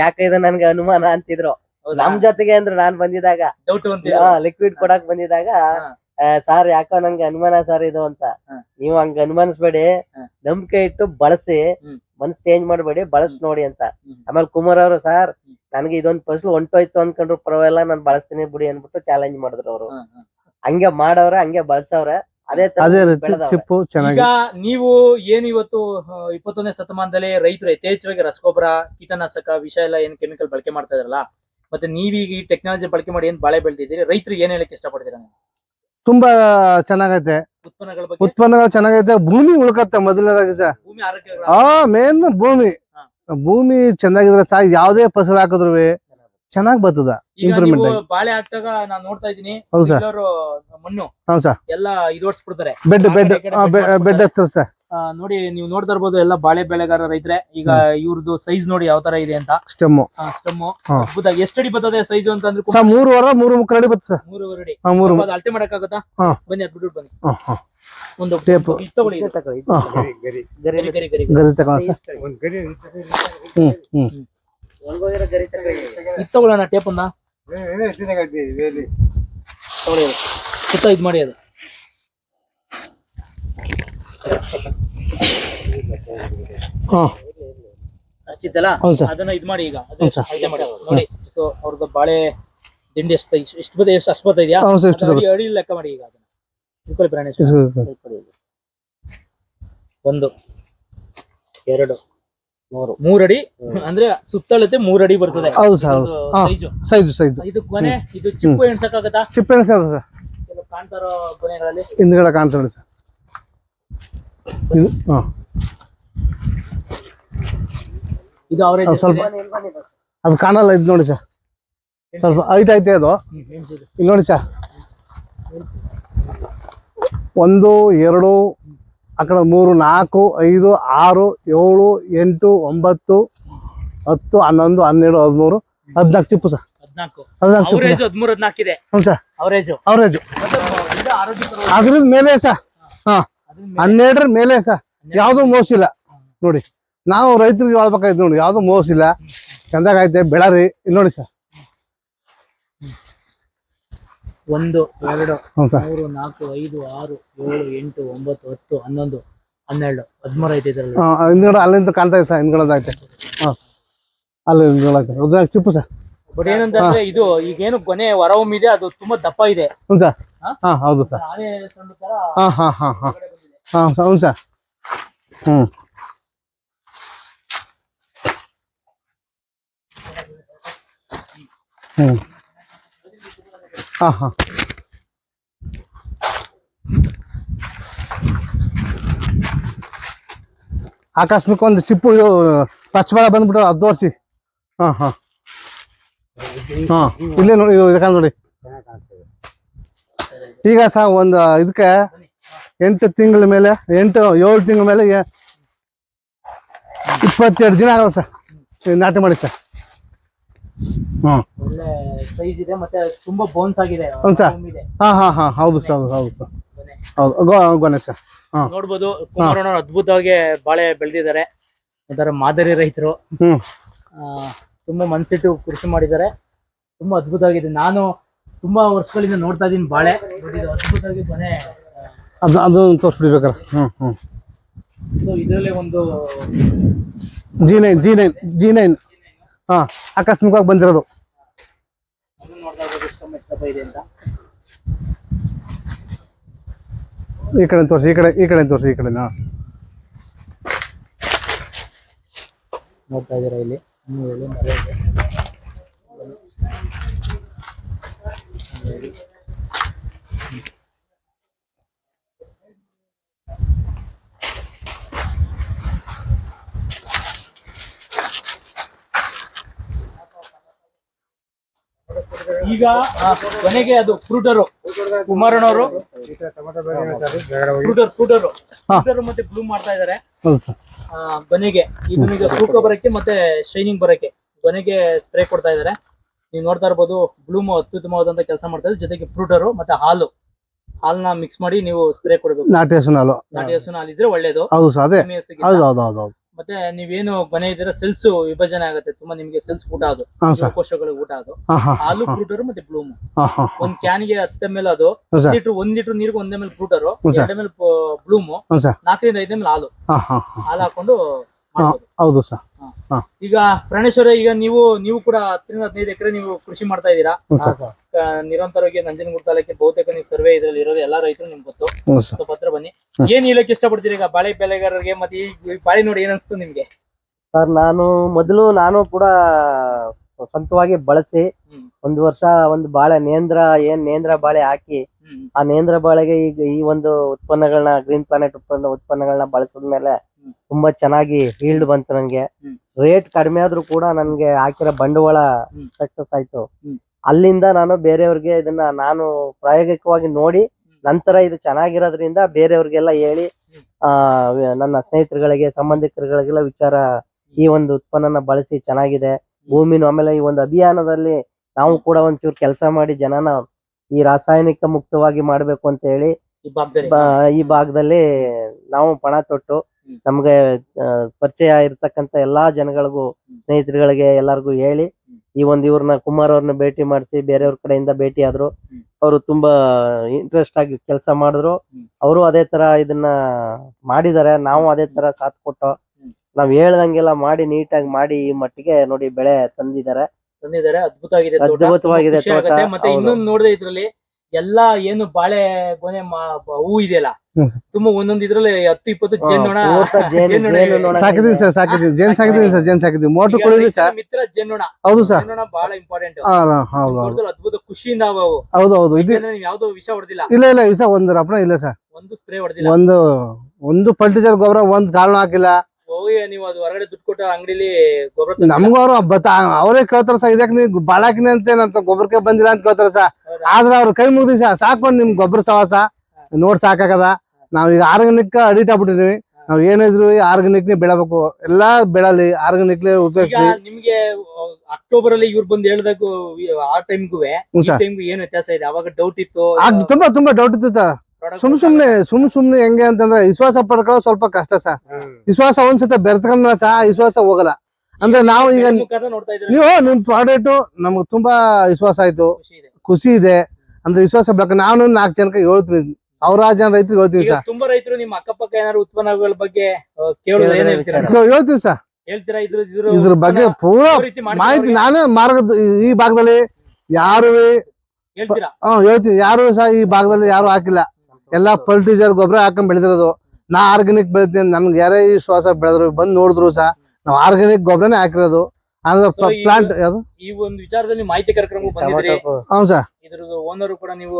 ಯಾಕೆ ಇದು ನನ್ಗೆ ಅನುಮಾನ ಅಂತಿದ್ರು? ನಮ್ ಜೊತೆಗೆ ಅಂದ್ರೆ ನಾನ್ ಬಂದಿದಾಗ ಲಿಕ್ವಿಡ್ ಕೊಡಕ್ ಬಂದಿದಾಗ. ಸಾರ್ ಯಾಕೋ ನಂಗೆ ಅನುಮಾನ ಸರ್ ಇದು ಅಂತ. ನೀವು ಹಂಗ ಅನುಮಾನಿಸ್ಬೇಡಿ. ನಂಬಿಕೆ ಇಟ್ಟು ಬಳಸಿ. ಮನ್ಸ್ ಚೇಂಜ್ ಮಾಡ್ಬೇಡಿ ಬಳಸ್ ನೋಡಿ ಅಂತ. ಆಮೇಲೆ ಕುಮಾರ್ ಅವರು ಸರ್ ನನ್ಗೆ ಇದೊಂದ್ ಫಸಲು ಹೊಂಟೋಯ್ತು ಅನ್ಕೊಂಡ್ರು ಪರವಾಗಿಲ್ಲ ನಾನ್ ಬಳಸ್ತೀನಿ ಬಿಡಿ ಅನ್ಬಿಟ್ಟು ಚಾಲೆಂಜ್ ಮಾಡಿದ್ರು ಅವರು. ಹಂಗೆ ಮಾಡವ್ರೆ ಹಂಗೆ ಬಳಸವ್ರೆ. ಅದೇ ತರ ಅದೇ ರೀತಿ ಚಿಪ್ಪು ಚೆನ್ನಾಗಿ. ಈಗ ನೀವು ಏನ್ ಇವತ್ತು ಇಪ್ಪತ್ತೊಂದನೇ ಶತಮಾನದಲ್ಲಿ ರೈತರು ಯಥೇಚ್ಛವಾಗಿ ರಸಗೊಬ್ಬರ ಕೀಟನಾಶಕ ವಿಷ ಎಲ್ಲ ಏನ್ ಕೆಮಿಕಲ್ ಬಳಕೆ ಮಾಡ್ತಾ ಇದ್ರಲ್ಲ ಮತ್ತೆ ನೀವೀಗ ಈ ಟೆಕ್ನಾಲಜಿ ಬಳಕೆ ಮಾಡಿ ಏನ್ ಬಾಳೆ ಬೆಳೆದಿದ್ದೀರಿ ರೈತರಿಗೆ ಏನ್ ಹೇಳಕ್ ಇಷ್ಟಪಡ್ತೀರಾ ನೀವು? ತುಂಬಾ ಚೆನ್ನಾಗೈತೆ. ಉತ್ಪನ್ನಗಳ ಚೆನ್ನಾಗೈತೆ. ಭೂಮಿ ಉಳ್ಕತ್ತೆ ಮೊದಲನೇದಾಗಿ ಸರ್. ಹಾ ಮೇನ್ ಭೂಮಿ. ಭೂಮಿ ಚೆನ್ನಾಗಿದ್ರೆ ಸಾ ಯಾವ್ದೇ ಫಸಲ್ ಹಾಕಿದ್ರು ಚೆನ್ನಾಗ್ ಬರ್ತದ ಇಂಪ್ರೂವ್ಮೆಂಟ್ improvement ಬಾಳೆ ಹಾಕ್ದಾಗ ನಾನ್ ನೋಡ್ತಾ ಇದೀನಿ ಹೌದು ಸರ್. ಮಣ್ಣು ಹೌದು ಸರ್. ಎಲ್ಲ ಇದೋಡ್ಸ್ಬಿಡ್ತಾರೆ ಬೆಡ್ ಬೆಡ್ ಬೆಡ್ ಹತ್ತಿರ ಸರ್. ನೋಡಿ ನೀವು ನೋಡ್ತಾ ಇರ್ಬೋದು ಎಲ್ಲ ಬಾಳೆ ಬೆಳೆಗಾರ ರೈತರೆ. ಈಗ ಇವ್ರದ್ದು ಸೈಜ್ ನೋಡಿ ಯಾವ ತರ ಇದೆ ಅಂತ. ಸ್ಟೆಮ್ಮು. ಸ್ಟಮ್ ಅದ್ಭುತ. ಎಷ್ಟಡಿ ಬರ್ತದೆ ಸೈಜ್ ಅಂತ ಅಂದ್ರೆ ಸರ್ ಮೂರು ವಾರ ಮೂರು ಮುಖ ಅಡಿ ಬರ್ತದೆ ಸರ್. ಮೂರುವರೆ ಅಡಿ. ಹಾ, ಮೂರು ಅದು ಅಳತೆ ಮಾಡಕ್ಕಾಗತ್ತಾ? ಹಾ. ಬನ್ನಿ ಅದ್ ಬಿಟ್ಬಿಟ್ಟು ಬನ್ನಿ. ಹಾ, ಹಾ. ಒಂದು ಟೇಪ್ ಇದು ತಗೊಳ್ಳಿ ತಗೊಳ್ಳಿ. ಗರಿ ಗರಿ ಗರಿ. ಗರಿ ಗರಿ ಗರಿ. ಗರಿ ತಗೊಂಡ ಸರ್. ಒಂದು ಗರಿ ಹ್ಮ್ ಹ್ಮ್. ಗರಿ ತಗೊಳ್ಳಿ ಇದು ತಗೊಳ್ಳೋಣ ಟೇಪನ್ನ. ತಗೊಳ್ಳಿ. ಸುತ್ತ ಇದು ಮಾಡಿ ಅದು. ಹಾ. ಅಷ್ಟಿತ್ತಲ್ಲ ಹೌದು ಸರ್. ಅದನ್ನ ಇದ್ ಮಾಡಿ ಈಗ. ಅದು ಹೌದು ಸರ್. ಅಳತೆ ಮಾಡಿ ನೋಡಿ ಸೊ ಅವ್ರದ್ದು ಬಾಳೆ ದಿಂಡಿ ಎಷ್ಟು ಎಷ್ಟು ಎಷ್ಟು ಬದ ಎಷ್ಟು ಅಷ್ಟು ಬರ್ತಾ ಇದೆಯಾ? ಹೌದು ಸರ್ ಎಷ್ಟು ಅದು ಅಡಿ ಅಡಿ ಲೆಕ್ಕ ಮಾಡಿ ಈಗ ಅದನ್ನ. ತಿಳ್ಕೊಳ್ಳಿ ಪ್ರಾಣೇಶ್ ಎಷ್ಟು- ಒಂದು ಎರಡು ಮೂರು. ಮೂರಡಿ ಅಂದ್ರೆ ಸುತ್ತಳತೆ ಮೂರಡಿ ಬರ್ತದೆ. ಹೌದು ಸರ್ ಹೌದು ಹಾ. Size size size. ಇದು ಕೊನೆ ಇದು ಚಿಪ್ಪು ಎಣ್ಸಕ್ಕಾಗತ್ತಾ? ಚಿಪ್ಪು ಸರ್. ಸರ್ ಕೆಲವು ಕಾಣ್ತಾರೋ ಕೊನೆಗಳಲ್ಲಿ ಹಿಂದ್ಗಡೆ ಕಾಣ್ತಾ ನೋಡಿ ಸರ್. ಇದು? ಹಾ. ಇದು ಅವರೇಜ್ ಸ್ವಲ್ಪ ಅದು ಕಾಣಲ್ಲ ಇದು ನೋಡಿ ಸರ್. ಸ್ವಲ್ಪ ಹೈಟ್ ಐತೆ ಅದು. ಇಲ್ಲಿ ನೋಡಿ ಸರ್. ಒಂದು ಎರಡು ಆ ಕಡೆ ಮೂರು ನಾಲ್ಕು ಐದು ಆರು ಏಳು ಎಂಟು ಒಂಬತ್ತು ಹತ್ತು ಹನ್ನೊಂದು ಹನ್ನೆರಡು ಹದಿಮೂರು ಹದಿನಾಲ್ಕು ಚಿಪ್ಪು ಸರ್. ಹದಿನಾಲ್ಕು. ಹ್ಞೂ ಸರ್. ಅವರೇಜು ಅವರೇಜು ಆರೋಗ್ಯ ಅದ್ರ ಮೇಲೆ ಸರ್. ಹಾ. ಹನ್ನೆರಡರ ಮೇಲೆ ಸರ್ ಯಾವುದು ಮೋಸಿಲ್ಲ ನೋಡಿ ನಾವು ರೈತರಿಗೆ ಹೇಳ್ಬೇಕಾಯ್ತು ನೋಡಿ ಯಾವುದು ಮೋಸಿಲ್ಲ ಚಂದಾಗೈತೆ ಬೆಳರಿ. ಇಲ್ಲಿ ನೋಡಿ ಸರ್ ಒಂದು ಎರಡು ಮೂರು ನಾಲ್ಕು ಐದು ಆರು ಏಳು ಎಂಟು ಒಂಬತ್ತು ಹತ್ತು ಹನ್ನೊಂದು ಹನ್ನೆರಡು. ಹದಿಮೂರು ಐತೆ ಇದ್ರಲ್ಲಿ. ಹಿಂದ್ಗಡೆ ಅಲ್ಲಿಂದ ಕಾಣ್ತಾ ಇದೆ ಸರ್ ಹಿಂದ್ಗಡೆ ಐತೆ ಹಾ. ಅಲ್ಲಿ ಹಿಂದ್ಗಡೆ ಚಿಪ್ಪು ಸರ್ ಬಟ್ ಏನಂತಂದ್ರೆ ಇದು ಈಗೇನು ಕೊನೆ ಹೊರಹೊಮ್ಮಿದೆ ಅದು ತುಂಬಾ ದಪ್ಪ ಇದೆ. ಹ್ಞೂ ಸರ್ ಹಾ? ಹೌದು ಸರ್ ಆನೆ ಸಣ್ಣ ತರ ಹಾ ಹಾ ಹಾ ಹಾ. ಹಾ, ಹೌದು ಸರ್. ಹ್ಞೂ ಹ್ಞೂ ಹಾಂ ಹಾಂ. ಆಕಸ್ಮಿಕ ಒಂದು ಚಿಪ್ಪು ಪಚ್ಚಬಾಳ ಬಂದ್ಬಿಟ್ಟು ಅದು ತೋರಿಸಿ. ಹಾಂ ಹಾಂ. ಹಾಂ, ಇಲ್ಲೇ ನೋಡಿ, ಇದು ನೋಡಿ. ಈಗ ಸಹ ಒಂದು, ಇದಕ್ಕೆ ಎಂಟು ತಿಂಗಳ ಮೇಲೆ ಎಂಟು ಏಳು ತಿಂಗಳ ಮೇಲೆ ಇಪ್ಪತ್ತೆರಡು ದಿನ ಆಗಲ್ಲ ಸರ್. ನಾಟಿ ಮಾಡಿ ಸರ್. ಒಳ್ಳೆ ಸೈಜ್ ಇದೆ ಮತ್ತೆ ತುಂಬಾ ಬೋನ್ಸ್ ಆಗಿದೆ. ಹೌದ್ ಹಾ ಹಾ ಹಾ ಹೌದು ಸರ್ ಹೌದು ಹೌದು ಸರ್. ಹೌದು ಗೊ- ಗೊನೆ ಸರ್. ಹಾ ನೋಡ್ಬೋದು ಕುಮಾರಣ್ಣವ್ರು ಅದ್ಭುತವಾಗಿ ಬಾಳೆ ಬೆಳೆದಿದ್ದಾರೆ. ಒಂಥರ ಮಾದರಿ ರೈತರು. ತುಂಬಾ ಮನ್ಸಿಟ್ಟು ಕೃಷಿ ಮಾಡಿದ್ದಾರೆ. ತುಂಬಾ ಅದ್ಭುತವಾಗಿದೆ. ನಾನು ತುಂಬಾ ವರ್ಷಗಳಿಂದ ನೋಡ್ತಾ ಇದೀನಿ ಬಾಳೆ. ಅದ್ಭುತವಾಗಿ ಕೊನೆ ಅದು ಅದು ತೋರಿಸ್ಬಿಡ್ಬೇಕಾರ. ಹ್ಞೂ ಹ್ಞೂ. ಸೊ ಇದರಲ್ಲೇ ಒಂದು G nine G nine G nine ಹಾ ಆಕಸ್ಮಿಕವಾಗಿ ಬಂದಿರೋದು. ಈ ಕಡೆ ತೋರಿಸಿ ಈ ಕಡೆ ಈ ಕಡೆ ತೋರಿಸಿ ಈ ಕಡೆ ನೋಡ್ತಾ ಇದ್ದೀರಾ ಇಲ್ಲಿ? ಈಗ ಕೊನೆಗೆ ಅದು ಫ್ರೂಟರು ಕುಮಾರಣ್ಣವರು. ಫ್ರೂಟರ್ ಫ್ರೂಟರು. ಫ್ರೂಟರ್ ಮತ್ತೆ ಬ್ಲೂ ಮಾಡ್ತಾ ಇದಾರೆ. ಗೊನೆಗೆ ಇದನ್ನೀಗ ತೂಕ ಬರಕ್ಕೆ ಮತ್ತೆ ಶೈನಿಂಗ್ ಬರಕ್ಕೆ ಬನೆಗೆ ಸ್ಪ್ರೇ ಕೊಡ್ತಾ ಇದಾರೆ. ನೀವು ನೋಡ್ತಾ ಇರ್ಬೋದು ಬ್ಲೂಮ್ ಅತ್ಯುತ್ತಮವಾದಂತ ಕೆಲಸ ಮಾಡ್ತಾ ಇದ್ದಾರೆ ಜೊತೆಗೆ ಫ್ರೂಟರು ಮತ್ತೆ ಹಾಲು. ಹಾಲ್ನ ಮಿಕ್ಸ್ ಮಾಡಿ ನೀವು ಸ್ಪ್ರೇ ಕೊಡಬೇಕು. ನಾಟಿ ಹಸುನಲ್ಲು ನಾಟಿ ಹಸುನ ಹಾಲಿದ್ರೆ ಒಳ್ಳೇದು. ಹೌದು ಅದೇ. ಹೌದು ಹೌದು ಹೌದು. ಮತ್ತೆ ನೀವೇನು ಮನೆ ಇದ್ದೀರಾ ಸೆಲ್ಸ್ ವಿಭಜನೆ ಆಗುತ್ತೆ ತುಂಬಾ ನಿಮ್ಗೆ ಸೆಲ್ಸ್ ಊಟ ಅದು ಹಾಂ ಕೋಶಗಳಿಗೆ ಊಟ ಅದು. ಹಾಲು ಫ್ರೂಟರು ಮತ್ತೆ ಬ್ಲೂಮ್ ಒಂದ್ ಕ್ಯಾನ್ಗೆ ಕ್ಯಾನ್ಗೆ ಹತ್ತ ಮೇಲೆ ಅದು ಲೀಟರ್ ಒಂದ್ ಲೀಟರ್ ನೀರಿಗೆ ಒಂದ್ ಎಂ ಎಲ್ ಫ್ರೂಟರು ಹ್ಞೂ. ಎರಡ್ ಎಲ್ ಬ್ಲೂಮ್ ಹ್ಞೂ ಸರ್. ನಾಲ್ಕರಿಂದ ಐದೇ ಮೇಲೆ ಹಾಲು. ಹಾಲು ಹಾಕೊಂಡು. ಹೌದು ಸರ್. ಈಗ ಪ್ರಾಣೇಶ್ವರ ಈಗ ನೀವು ನೀವು ಕೂಡ ಹತ್ತರಿಂದ ಹದಿನೈದು ಎಕರೆ ನೀವು ಕೃಷಿ ಮಾಡ್ತಾ ಇದ್ದೀರಾ? ಆ, ನಿರಂತರವಾಗಿ ನಂಜನಗೂಡು ತಾಲೂಕಿನ ಬಹುತೇಕ ನೀವು ಸರ್ವೆ ಇದ್ರಲ್ಲಿ ಇರೋದು ಎಲ್ಲಾ ರೈತರು ನಿಮ್ಗೆ ಗೊತ್ತು. ಪತ್ರ ಸರ್. ಸ್ವಲ್ಪ ಹತ್ರ ಬನ್ನಿ. ಏನ್ ಹೇಳಕ್ ಇಷ್ಟಪಡ್ತೀರಿ ಈಗ ಬಾಳೆ ಬೆಳೆಗಾರರಿಗೆ ಮತ್ತೆ ಈ ಈ ಬಾಳೆ ನೋಡಿ ಏನ್ ಅನ್ಸ್ತು ನಿಮ್ಗೆ? ಸರ್ ನಾನು ಮೊದಲು ನಾನು ಕೂಡ ಸ್ವಂತವಾಗಿ ಬಳಸಿ ಹ್ಮ್. ಒಂದು ವರ್ಷ ಒಂದು ಬಾಳೆ ನೇಂದ್ರ ಏನ್ ನೇಂದ್ರ ಬಾಳೆ ಹಾಕಿ ಹ್ಮ್. ಆ ನೇಂದ್ರ ಬಾಳೆಗೆ ಈಗ ಈ ಒಂದು ಉತ್ಪನ್ನಗಳನ್ನ ಗ್ರೀನ್ ಪ್ಲಾನೆಟ್ ಉತ್ಪನ್ನ ಉತ್ಪನ್ನಗಳನ್ನ ಬಳಸಿದ್ಮೇಲೆ. ತುಂಬಾ ಚೆನ್ನಾಗಿ ಈಲ್ಡ್ ಬಂತು ನಂಗೆ ರೇಟ್ ಕಡಿಮೆ ಆದ್ರೂ ಕೂಡ ನನ್ಗೆ ಹಾಕಿರೋ ಬಂಡವಾಳ. ಸಕ್ಸಸ್ ಆಯ್ತು ಅಲ್ಲಿಂದ ನಾನು ಬೇರೆಯವ್ರಿಗೆ ಇದನ್ನ ನಾನು ಪ್ರಾಯೋಗಿಕವಾಗಿ ನೋಡಿ ನಂತರ ಇದು ಚೆನ್ನಾಗಿರೋದ್ರಿಂದ ಬೇರೆಯವ್ರಿಗೆಲ್ಲ ಹೇಳಿ. ಆ ನನ್ನ ಸ್ನೇಹಿತರುಗಳಿಗೆ ಸಂಬಂಧಿಕರುಗಳಿಗೆಲ್ಲ ವಿಚಾರ ಈ ಒಂದು ಉತ್ಪನ್ನನ ಬಳಸಿ ಚೆನ್ನಾಗಿದೆ ಭೂಮಿನ ಆಮೇಲೆ ಈ ಒಂದು ಅಭಿಯಾನದಲ್ಲಿ ನಾವು ಕೂಡ ಒಂಚೂರು ಕೆಲಸ ಮಾಡಿ ಜನನ ಈ ರಾಸಾಯನಿಕ ಮುಕ್ತವಾಗಿ ಮಾಡ್ಬೇಕು ಅಂತ ಹೇಳಿ ಈ ಭಾಗದಲ್ಲಿ ನಾವು ಪಣ ತೊಟ್ಟು. ನಮ್ಗೆ ಪರಿಚಯ ಇರತಕ್ಕಂತ ಎಲ್ಲಾ ಜನಗಳಿಗೂ ಸ್ನೇಹಿತರುಗಳಿಗೆ ಎಲ್ಲರಿಗೂ ಹೇಳಿ ಈ ಒಂದ್ ಇವ್ರನ್ನ ಕುಮಾರ್ ಅವ್ರನ್ನ ಭೇಟಿ ಮಾಡಿಸಿ ಬೇರೆಯವ್ರ ಕಡೆಯಿಂದ ಭೇಟಿ ಆದ್ರು. ಅವರು ತುಂಬಾ ಇಂಟ್ರೆಸ್ಟ್ ಆಗಿ ಕೆಲಸ ಮಾಡಿದ್ರು ಅವರು ಅದೇ ತರ ಇದನ್ನ ಮಾಡಿದ್ದಾರೆ ನಾವು ಅದೇ ತರ ಸಾಥ್ ಕೊಟ್ಟು. ನಾವ್ ಹೇಳ್ದಂಗೆಲ್ಲ ಮಾಡಿ ನೀಟಾಗಿ ಮಾಡಿ ಈ ಮಟ್ಟಿಗೆ ನೋಡಿ ಬೆಳೆ ತಂದಿದ್ದಾರೆ ತಂದಿದ್ದಾರೆ ಅದ್ಭುತವಾಗಿದೆ ತೋಟ. ಅದ್ಭುತವಾಗಿದೆ ತುಂಬಾ ಖುಷಿ ತೋಟ, ಆಗುತ್ತೆ. ಮತ್ತೆ ಹೌದು. ಇನ್ನೊಂದು ನೋಡಿದೆ ಇದ್ರಲ್ಲಿ ಎಲ್ಲಾ ಏನು ಬಾಳೆ ಗೊನೆ ಹೂ ಇದೆಯಲ್ಲ ತುಂಬಾ ಒಂದೊಂದು ಇದ್ರಲ್ಲಿ ಹತ್ತು ಇಪ್ಪತ್ತು ಜೇನ್ನೊಣ ಸಾಕಿದೀವಿ ಸರ್ ಸಾಕಿದೀವಿ ಜೇನ್ ಸಾಕಿದೀವಿ ಸರ್ ಜೇನ್ ಸಾಕಿದೀವಿ ಮೋಟ್ರ್ ಕೊಡಿದ್ವಿ ಸರ್ ಮಿತ್ರ ಜೇನ್ನೊಣ. ಹೌದು ಸರ್. ಜೇನ್ನೊಣ ಬಹಳ ಇಂಪಾರ್ಟೆಂಟ್ ಅದ್ಭುತ ಖುಷಿಯಿಂದ. ಹೌದು ಹೌದು. ಇದು ಯಾವ್ದು ನೀವು ಯಾವ್ದೋ ವಿಷ ಹೊಡೆದಿಲ್ಲ. ಇಲ್ಲ ಇಲ್ಲ ವಿಷ ಸರ್ ಒಂದು ರಪ್ನ ಇಲ್ಲ ಸರ್. ಒಂದು ಸ್ಪ್ರೇ ಹೊಡೆದಿಲ್ಲ. ಒಂದು ಒಂದು ಫರ್ಟಿಲೈಸರ್ ಗೊಬ್ಬರ ಒಂದ್ ಕಾರಣ ಹಾಕಿಲ್ಲ. ಹೋಗಿ ನೀವು ಅದು ಹೊರಗಡೆ ದುಡ್ಡು ಕೊಟ್ಟು ಅಂಗಡಿಲಿ ಗೊಬ್ಬರ ತಂದಿಲ್ಲ. ನಮ್ಗೂ ಅವ್ರು ಬತ್ತ ಅವರೇ ಕೇಳ್ತಾರ ಸರ್ ಇದಕ್ಕೆ ನೀವು ಬಾಳಾಕಿನ ಹಾಕಿನಿ ಅಂತ ಏನಂತ ಗೊಬ್ಬರಕ್ಕೆ ಬಂದಿಲ್ಲ ಅಂತ ಕೇಳ್ತಾರ ಸರ್? ಆದ್ರೆ ಅವ್ರ ಕೈ ಮುಗ್ದಿ ಸರ್ ಸಾಕು ನಿಮ್ ಗೊಬ್ಬರ ಸವಾಸ. ನೋಡ್ ಸಾಕಾಗದ. ನಾವ್ ಈಗ ಆರ್ಗಾನಿಕ್ ಅಡಿಟ್ ಆಗ್ಬಿಟ್ಟಿದೀವಿ. ನಾವ್ ಏನಿದ್ರು ಆರ್ಗಾನಿಕ್ ಬೆಳಬೇಕು. ಎಲ್ಲಾ ಬೆಳಲಿ ಆರ್ಗಾನಿಕ್ ಈಗ ಉಪಯೋಗಿಸ್ಲಿ ನಿಮ್ಗೆ ಅಕ್ಟೋಬರ್ ಅಲ್ಲಿ ಇವ್ರು ಬಂದು ಹೇಳ್ದಾಗ ಆ ಟೈಮ್ಗೂ ಹ್ಞೂ ಸರ್ ಟೈಮ್ಗೂ ಏನ್ ವ್ಯತ್ಯಾಸ ಇದೆ? ಅವಾಗ ಡೌಟ್ ಇತ್ತು ತುಂಬಾ ತುಂಬಾ ಡೌಟ್ ಇತ್ತು ಸರ್. ಸುಮ್ ಸುಮ್ನೆ ಸುಮ್ ಸುಮ್ನೆ ಹೆಂಗೆ ಅಂತಂದ್ರೆ ವಿಶ್ವಾಸ ಪಡ್ಕೊಳ್ಳೋ ಸ್ವಲ್ಪ ಕಷ್ಟ ಸರ್. ವಿಶ್ವಾಸ ಒಂದ್ಸತ ಬೆರ್ತಕೊಂಡ ಸಹ ವಿಶ್ವಾಸ ಹೋಗಲ್ಲ. ಅಂದ್ರೆ ನಾವು ಈಗ ನೀವು ನಿಮ್ ಪ್ರಾಡಕ್ಟ್ ನಮ್ಗೆ ತುಂಬಾ ವಿಶ್ವಾಸ ಆಯ್ತು. ಖುಷಿ ಇದೆ. ಖುಷಿ ಇದೆ. ಅಂದ್ರೆ ವಿಶ್ವಾಸ ಬೇಕು ನಾನು ನಾಲ್ಕು ಜನಕ್ಕೆ ಹೇಳ್ತೀನಿ. ಸಾವಿರಾರು ಜನ ರೈತರಿಗೆ ಹೇಳ್ತೀನಿ ಸರ್. ತುಂಬಾ ರೈತರು ನಿಮ್ಮ ಅಕ್ಕಪಕ್ಕ ಏನಾದ್ರು ಉತ್ಪನ್ನಗಳ ಬಗ್ಗೆ ಆ, ಕೇಳೋದು ಹೇಳ್ತೀರಾ? ಸೊ ಹೇಳ್ತೀನಿ ಸರ್. ಹೇಳ್ತೀರಾ ಇದ್ರ ಇದ್ರ ಇದ್ರ ಬಗ್ಗೆ ಪೂರಾ ಮಾಹಿತಿ? ನಾನೇ ಮಾರ್ಗದ ಈ ಭಾಗದಲ್ಲಿ ಯಾರು ಹೇಳ್ತೀರಾ? ಹ್ಮ್ ಹೇಳ್ತೀನಿ. ಯಾರು ಸಹ ಈ ಭಾಗದಲ್ಲಿ ಯಾರು ಹಾಕಿಲ್ಲ. ಎಲ್ಲಾ ಫರ್ಟಿಲೈಸರ್ ಗೊಬ್ಬರ ಹಾಕೊಂಡ್ ಬೆಳೆದಿರೋದು. ನಾ ಆರ್ಗಾನಿಕ್ ಬೆಳಿತೀನಿ ನನ್ಗೆ ಯಾರೇ ವಿಶ್ವಾಸ ಶ್ವಾಸ ಬೆಳೆದ್ರು ಬಂದ್ ನೋಡಿದ್ರು ಸಹ ನಾವು ಆರ್ಗಾನಿಕ್ ಗೊಬ್ಬರನೇ ಹಾಕಿರೋದು. ಅಂದ್ರೆ So, ಈ- ಪ್ಲಾಂಟ್ ಯಾವ್ದು? ಈ ಒಂದು ವಿಚಾರದಲ್ಲಿ ಮಾಹಿತಿ ಕಾರ್ಯಕ್ರಮ ಬಂದಿದ್ರಿ ಟೊಮೊಟೊ ಹೌದು ಸರ್. ಇದ್ರದ್ದು ಓನರ್ ಕೂಡ ನೀವು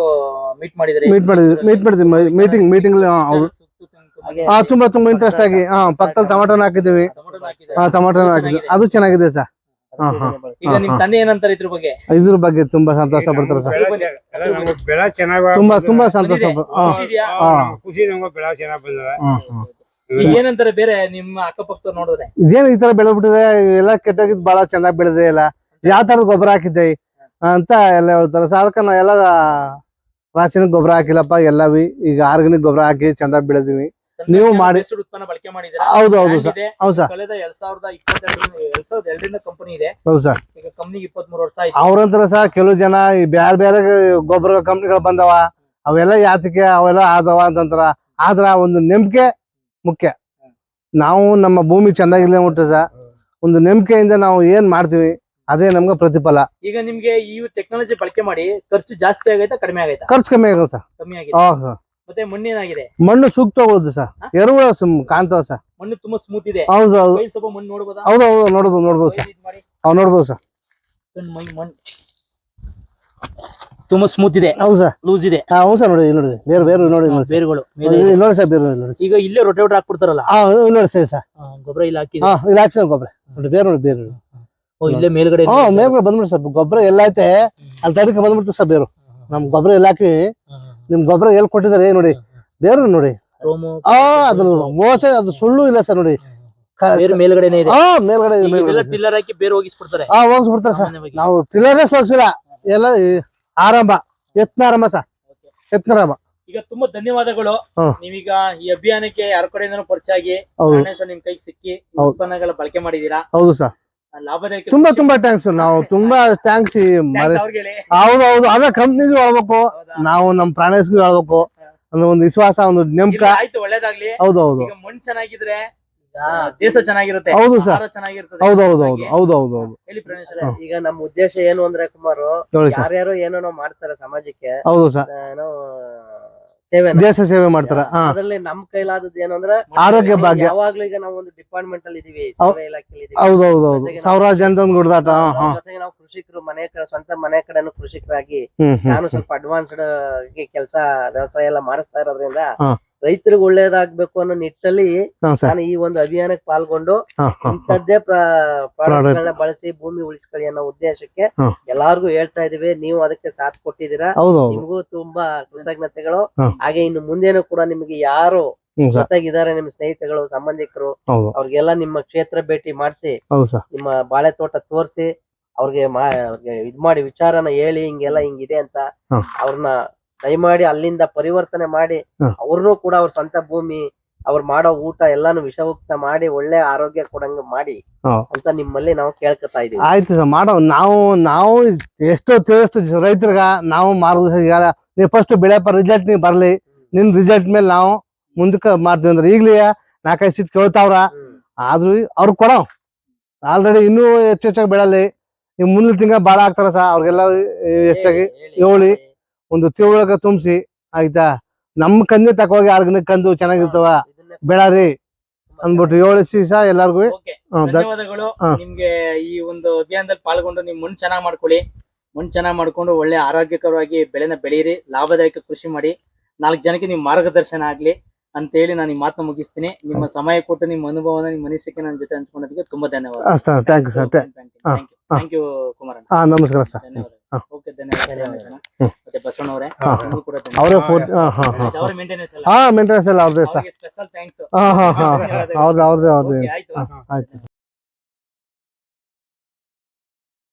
ಮೀಟ್ ಮಾಡಿದ್ರಿ ಮೀಟ್ ಮಾಡಿದ್ವಿ. ಮೀಟ್ ಮಾಡಿದ್ವಿ. ಮೀಟಿಂಗ್ ಮೀಟಿಂಗ್ ಹೌದು. ಹಾ ತುಂಬಾ ತುಂಬಾ ಇಂಟ್ರೆಸ್ಟ್ ಆಗಿ ಹಾ ಪಕ್ಕದಲ್ಲಿ ಟಮಾಟೋನ ಹಾಕಿದೀವಿ ಹಾ ಟಮಾಟೋನ ಹಾಕಿದ್ವಿ ಅದು ಚೆನ್ನಾಗಿದೆ ಸರ್. ಈಗ ನಿಮ್ ತಂದೆ ಏನಂತಾರೆ ಇದ್ರ ಬಗ್ಗೆ? ಇದ್ರ ಬಗ್ಗೆ ತುಂಬಾ ಸಂತೋಷ ಪಡ್ತಾರೆ ಸರ್. ಬೆಳೆ ಚೆನ್ನಾಗಿ ತುಂಬಾ ತುಂಬಾ ಸಂತೋಷ ಖುಷಿ. ನಮ್ಗೆ ಬೆಳೆ ಚೆನ್ನಾಗಿ ಬಂದಿದೆ. ಏನಂತಾರೆ ಬೇರೆ ನಿಮ್ಮ ಅಕ್ಕಪಕ್ಕ ನೋಡಿದ್ರೆ? ಇದೇನು ಈ ತರ ಬೆಳೆದ್ಬಿಟ್ಟಿದೆ? ಎಲ್ಲ ಕೆಟ್ಟೋಗಿದ್ ಬಹಳ ಚೆನ್ನಾಗಿ ಬೆಳೆದೆ ಇಲ್ಲ ಯಾವ ತರದ ಗೊಬ್ಬರ ಹಾಕಿದ್ದೆ? ಅಂತ ಎಲ್ಲ ಹೇಳ್ತಾರೆ. ಸರ್ ಅದಕ್ಕೆ ನಾ ಎಲ್ಲ ರಾಸಾಯನಿಕ ಗೊಬ್ಬರ ಹಾಕಿಲ್ಲಪ್ಪ. ಎಲ್ಲವಿ ಈಗ ಆರ್ಗಾನಿಕ್ ಗೊಬ್ಬರ ಹಾಕಿ ಚಂದ ಬೆಳೆದಿವಿ. ನೀವು ಮಾಡಿ- ಉತ್ಪನ್ನ ಬಳಕೆ ಮಾಡಿದ್ರೆ ಹೌದು ಹೌದು ಸರ್. ಇದೆ. ಹೌದು ಸರ್. ಕಳೆದ ಎರಡ್ ಸಾವಿರದ ಇಪ್ಪತ್ತೆರಡರಿಂದ ಎರಡ್ ಸಾವಿರದ ಎರಡರಿಂದ ಕಂಪನಿ ಇದೆ. ಹೌದು ಸರ್. ಈಗ ಕಂಪ್ನಿಗೆ ಇಪ್ಪತ್ತ್ ಮೂರು ವರ್ಷ ಆಯ್ತು. ಅವ್ರಂತರ ಸಹ ಕೆಲವು ಜನ ಈ ಬೇರೆ ಬೇರೆ ಗೊಬ್ಬರ ಕಂಪ್ನಿಗಳು ಬಂದವ. ಅವೆಲ್ಲ ಯಾತಕ್ಕೆ ಅವೆಲ್ಲ ಆದವ ಅಂತಂತಾರ ಆದ್ರ ಒಂದು ನಂಬಿಕೆ ಮುಖ್ಯ. ನಾವು ನಮ್ಮ ಭೂಮಿ ಚೆನ್ನಾಗಿಲ್ಲ ಮುಟ್ಟ ಸರ್ ಒಂದು ನಂಬಿಕೆಯಿಂದ ನಾವು ಏನ್ ಮಾಡ್ತೀವಿ ಅದೇ ನಮ್ಗೆ ಪ್ರತಿಫಲ. ಈಗ ನಿಮ್ಗೆ ಈ ಟೆಕ್ನಾಲಜಿ ಬಳಕೆ ಮಾಡಿ ಖರ್ಚು ಜಾಸ್ತಿ ಆಗೈತಾ ಕಡಿಮೆ ಆಗೈತಾ? ಖರ್ಚು ಕಮ್ಮಿ ಆಗಲ್ಲ ಸರ್. ಕಮ್ಮಿ ಆಗಿ ಹೌದು ಸರ್. ಮತ್ತೆ ಮಣ್ಣೇನಾಗಿದೆ ಮಣ್ಣು ಸೂಕ್ತ ಹೋಗುತ್ತೆ ಸರ್. ಸುಮ್ ಕಾಣ್ತಾವ ಸರ್. ಮಣ್ಣು ತುಂಬಾ ಸ್ಮೂತ್ ಇದೆ. ಹೌದು ಹೌದು. ಕೈಲಿ ಸ್ವಲ್ಪ ಮಣ್ಣು ನೋಡ್ಬೋದಾ? ಹೌದು ಹೌದು ನೋಡ್ಬೋದು ನೋಡ್ಬೋದು ಸರ್. ಇದ್ ಮಾಡಿ. ಅವ್ ನೋಡ್ಬೋದು ಸರ್. ಮೈ ಮಣ್ಣು ತುಂಬಾ ಸ್ಮೂತ್ ಇದೆ. ಹೌದು ಸರ್. ಲೂಸ್ ಇದೆ. ಹಾ ಹೌದು ಸರ್ ನೋಡಿ ಇಲ್ಲಿ ನೋಡಿ. ಬೇರೆ ಬೇರೆ ನೋಡಿ ನೋಡಿ ಸರ್. ಬೇರುಗಳು ಮೇಲೆ ಇದೆ. ಇಲ್ಲಿ ನೋಡಿ ಸರ್ ಬೇರೆ ನೋಡಿ ಈಗ ಇಲ್ಲೇ ರೊಟೇಟರ್ ಹಾಕ್ಬಿಡ್ತಾರಲ್ಲ? ಹಾ ಇಲ್ಲಿ ನೋಡಿ ಸರ್ ಸರ್. ಆ, ಗೊಬ್ಬರ ಇಲ್ಲ ಹಾಕಿದ್ರೆ ಹಾ ಇಲ್ಲಿ ಹಾಕ್ಸಿ ಗೊಬ್ಬರ. ನೋಡಿ ಬೇರೆ ನೋಡಿ ಬೇರೆ ನೋಡಿ. ಓ ಇಲ್ಲೇ ಮೇಲ್ಗಡೆ ಹಾ ಮೇಲ್ಗಡೆ ಬಂದ್ಬಿಡಿ ಸರ್. ಗೊಬ್ಬರ ಎಲ್ಲ ಐತೆ. ಅಲ್ಲಿ ತಡಕ್ಕೆ ಬಂದ್ಬಿಡ್ತು ಸರ್ ಬೇರು. ನಮ್ ಗೊಬ್ಬರ ಎಲ್ಲ ಹಾಕಿ ನಿಮ್ ಗೊಬ್ಬರ ಎಲ್ಲಿ ಕೊಟ್ಟಿದ್ದಾರೆ ನೋಡಿ ಬೇರು ನೋಡಿ. ಆ ಅದ್ರ ಮೋಸ ಅದು ಸುಳ್ಳು ಇಲ್ಲ ಸರ್ ನೋಡಿ. ಹಾ ಮೇಲ್ಗಡೆ ಇದೆ, ಮೇಲ್ಗಡೆ. ಟಿಲ್ಲರ್ ಹಾಕಿ ಬೇರೆ ಹೋಗಿಸ್ಬಿಡ್ತಾರೆ. ಹಾ ಹೋಗಿಸ್ಬಿಡ್ತಾರೆ ಸರ್. ನಾವು ಟಿಲ್ಲರೇ ಸೋಗ್ಸಿಲ್ಲ ಎಲ್ಲ ಆರಂಭ ಯತ್ನಾರಂಭ ಆರಂಭ ಸರ್. ಯತ್ನಾರಂಭ. ಈಗ ತುಂಬಾ ಧನ್ಯವಾದಗಳು. ನೀವೀಗ ಈ ಅಭಿಯಾನಕ್ಕೆ ಯಾರ ಕಡೆಯಿಂದನೂ ಪರಿಚಯ ಆಗಿ ನಿಮ್ ಕೈ ಸಿಕ್ಕಿ ಉತ್ಪನ್ನಗಳ ಬಳಕೆ ಮಾಡಿದೀರಾ ಹೌದು ಸರ್. ಲಾಭದಾಯಕ ತುಂಬಾ ತುಂಬಾ ಥ್ಯಾಂಕ್ಸ್ ನಾವು ತುಂಬಾ ಥ್ಯಾಂಕ್ಸ್ ಹೌದು ಹೌದು. ಅದ ಕಂಪ್ನಿಗೂ ಹೇಳ್ಬೇಕು. ನಾವು ನಮ್ ಪ್ರಾಣೇಶ್ಗೂ ಹೇಳ್ಬೇಕು. ಅಂದ್ರೆ ಒಂದು ವಿಶ್ವಾಸ ಒಂದು ನೆಮ್ಕ. ಆಯ್ತು ಒಳ್ಳೇದಾಗ್ಲಿ. ಹೌದು ಹೌದು. ಈಗ ಮಣ್ಣು ಚೆನ್ನಾಗಿದ್ರೆ ಆ, ದೇಶ ಚೆನ್ನಾಗಿರುತ್ತೆ. ಹೌದು ಸರ್. ಚೆನ್ನಾಗಿರುತ್ತೆ ಹೌದು ಹೌದು ಹೌದು. ಹೌದು ಹೌದು ಹೌದು. ಹೇಳಿ ಪ್ರಣೇಶ್ ಈಗ ನಮ್ಮ ಉದ್ದೇಶ ಏನು ಅಂದ್ರೆ ಕುಮಾರ್ ಯಾರ್ಯಾರು ಏನೋ ಯಾರ್ಯಾರೋ ಏನೇನೋ ಮಾಡ್ತಾರೆ ಸಮಾಜಕ್ಕೆ ಹೌದು ಸರ್. ಏನೋ ಸೇವೆ ದೇಶ ಸೇವೆ ಮಾಡ್ತಾರ. ಅದರಲ್ಲಿ ನಮ್ ಕೈಲಾದದ್ದು ಏನಂದ್ರೆ ಆರೋಗ್ಯ ಭಾಗ್ಯ. ಯಾವಾಗ್ಲೂ ಈಗ ನಾವು ಒಂದು ಡಿಪಾರ್ಟ್ಮೆಂಟ್ ಅಲ್ಲಿ ಇದೀವಿ. ಹೌದು ಸಾವಿರಾರು ಜನದ ಗುಡ್ದಾಟ. ಹಾ ಜೊತೆಗೆ ನಾವು ಕೃಷಿಕರು ಮನೆ ಕಡೆ ಸ್ವಂತ ಮನೆ ಕಡೆನು ಕೃಷಿಕರಾಗಿ ನಾನು ಸ್ವಲ್ಪ ಅಡ್ವಾನ್ಸ್ಡ್ ಕೆಲಸ ವ್ಯವಸಾಯ ಎಲ್ಲ ಮಾಡಿಸ್ತಾ ಇರೋದ್ರಿಂದ. ರೈತರಿಗೆ ಒಳ್ಳೇದಾಗ್ಬೇಕು ಅನ್ನೋ ನಿಟ್ಟಲ್ಲಿ ಹಾ ಸರ್. ನಾನು ಈ ಒಂದು ಅಭಿಯಾನಕ್ಕೆ ಪಾಲ್ಗೊಂಡು ಹಾ ಹಾ ಇಂಥದ್ದೇ ಪ್ರಾಡಕ್ಟ್ಗಳನ್ನ ಬಳಸಿ ಭೂಮಿ ಉಳಿಸ್ಕೊಳ್ಳಿ ಅನ್ನೋ ಉದ್ದೇಶಕ್ಕೆ ಹಾ. ಎಲ್ಲಾರ್ಗು ಹೇಳ್ತಾ ಇದೀವಿ ನೀವು ಅದಕ್ಕೆ ಸಾಥ್ ಕೊಟ್ಟಿದ್ದೀರಾ. ಹೌದು ಹೌದು. ನಿಮಗೂ ತುಂಬಾ ಕೃತಜ್ಞತೆಗಳು. ಹಾ. ಹಾಗೆ ಇನ್ನು ಮುಂದೇನು ಕೂಡ ನಿಮಗೆ ಯಾರು ಹ್ಮ್ ಸರ್. ಜೊತೆಗಿದ್ದಾರೆ ನಿಮ್ಮ ಸ್ನೇಹಿತಗಳು ಸಂಬಂಧಿಕರು ಹೌದು. ಅವ್ರಿಗೆಲ್ಲ ನಿಮ್ಮ ಕ್ಷೇತ್ರ ಭೇಟಿ ಮಾಡಿಸಿ ಹೌದು ಸರ್. ನಿಮ್ಮ ಬಾಳೆ ತೋಟ ತೋರಿಸಿ ಅವ್ರಿಗೆ ಮಾ ಅವ್ರಿಗೆ ಇದ್ ಮಾಡಿ ವಿಚಾರನ ಹೇಳಿ ಹಿಂಗೆಲ್ಲ ಹಿಂಗಿದೆ ಅಂತ ಹಾ. ಅವ್ರನ್ನ ದಯಮಾಡಿ ಅಲ್ಲಿಂದ ಪರಿವರ್ತನೆ ಮಾಡಿ ಹಾ. ಅವ್ರನ್ನೂ ಕೂಡ ಅವ್ರ ಸ್ವಂತ ಭೂಮಿ ಅವ್ರು ಮಾಡೋ ಊಟ ಎಲ್ಲಾನು ವಿಷಮುಕ್ತ ಮಾಡಿ ಒಳ್ಳೆ ಆರೋಗ್ಯ ಕೊಡಂಗ ಮಾಡಿ ಹಾ. ಅಂತ ನಿಮ್ಮಲ್ಲಿ ನಾವು ಕೇಳ್ಕೊತಾ ಇದೀವಿ ಆಯ್ತು ಸರ್ ಮಾಡೋ ನಾವು ನಾವು ಎಷ್ಟೋ ತಿಳಿಷ್ಟು ರೈತರಿಗ ನಾವು ಮಾರ್ಗದರ್ಶನ ಈಗ ನೀವು ಫಸ್ಟ್ ಬೆಳೆ ರಿಸಲ್ಟ್ ನೀವು ಬರ್ಲಿ ನಿನ್ ರಿಸಲ್ಟ್ ಮೇಲೆ ನಾವು ಮುಂದಕ್ಕೆ ಮಾಡ್ತೀವಿ ಅಂದ್ರೆ ಈಗಲೇ ನಾಲ್ಕೈದು ಸೀಟ್ ಕೇಳ್ತಾವ್ರ ಹ್ಮ್. ಆದ್ರೂ ಅವ್ರು ಕೊಡೋ ಆಲ್ರೆಡಿ ಇನ್ನೂ ಹೆಚ್ಚು ಹೆಚ್ಚಾಗಿ ಬೆಳಲಿ ಮುಂದಿನ ತಿಂಗಳ ಬಾಳ ಆಗ್ತಾರ ಸರ್ ಅವ್ರಿಗೆಲ್ಲ ಹೆಚ್ಚಾಗಿ ಹೇಳಿ, ಹೇಳಿ. ಒಂದು ತಿಳುವಳಿಕೆ ತುಂಬಿಸಿ ಆಯ್ತಾ? ನಮ್ಮ ಕಂದೆ ತಕೋಗಿ ಆರ್ಗನಿಕ್ ಕಂದು ಚೆನ್ನಾಗಿರ್ತಾವ? ಬೆಳಾರಿ ಅಂದ್ಬಿಟ್ಟು ಏಳು ಸಹ ಎಲ್ಲಾರ್ಗು. ಧನ್ಯವಾದಗಳು. ನಿಮ್ಗೆ ಈ ಒಂದು ಅಭಿಯಾನದಲ್ಲಿ ಪಾಲ್ಗೊಂಡು ನಿಮ್ ಮಣ್ಣು ಚೆನ್ನಾಗಿ ಮಾಡ್ಕೊಳ್ಳಿ. ಮಣ್ಣು ಚೆನ್ನಾಗಿ ಮಾಡ್ಕೊಂಡು ಒಳ್ಳೆ ಆರೋಗ್ಯಕರವಾಗಿ ಬೆಳೆನ ಬೆಳೀರಿ ಲಾಭದಾಯಕ ಕೃಷಿ ಮಾಡಿ. ನಾಲ್ಕು ಜನಕ್ಕೆ ನಿಮ್ ಮಾರ್ಗದರ್ಶನ ಆಗ್ಲಿ ಅಂತ ಹೇಳಿ ನಾನು ಈ ಮಾತನ್ನ ಮುಗಿಸ್ತೀನಿ. ನಿಮ್ಮ ಸಮಯ ಕೊಟ್ಟು ನಿಮ್ಮ ಅನುಭವನ ನಿಮ್ಮ ಮನಸ್ಸಿಗೆ ನನ್ನ ಜೊತೆ ಹಂಚ್ಕೊಂಡೋದಕ್ಕೆ ತುಂಬಾ ಧನ್ಯವಾದ ಥ್ಯಾಂಕ್ ಯು. ಥ್ಯಾಂಕ್ ಯು ಕುಮಾರಣ್ಣ. ಹಾ ನಮಸ್ಕಾರ ಸರ್. ಧನ್ಯವಾದ ಹಾ. ಓಕೆ ಧನ್ಯವಾದ ಮತ್ತೆ ಬಸವಣ್ಣವರೇ ಹಾ. ಕೂಡ ಅವರೇ ಪೂರ್ತಿ ಹಾ ಹಾ ಹಾ ಅವರ ಮೇಂಟೆನೆನ್ಸ್ ಎಲ್ಲ ಹಾ ಮೇಂಟೆನೆನ್ಸ್ ಎಲ್ಲ ಅವ್ರದ್ದೇ ಸರ್. ಸ್ಪೆಷಲ್ ಥ್ಯಾಂಕ್ಸ್ ಹಾ ಹಾ ಹಾ. ಅವ್ರದ್ದು ಅವ್ರದ್ದೇ ಅವ್ರದ್ದು ಆಯ್ತು. ಆಯ್ತು ಸರ್.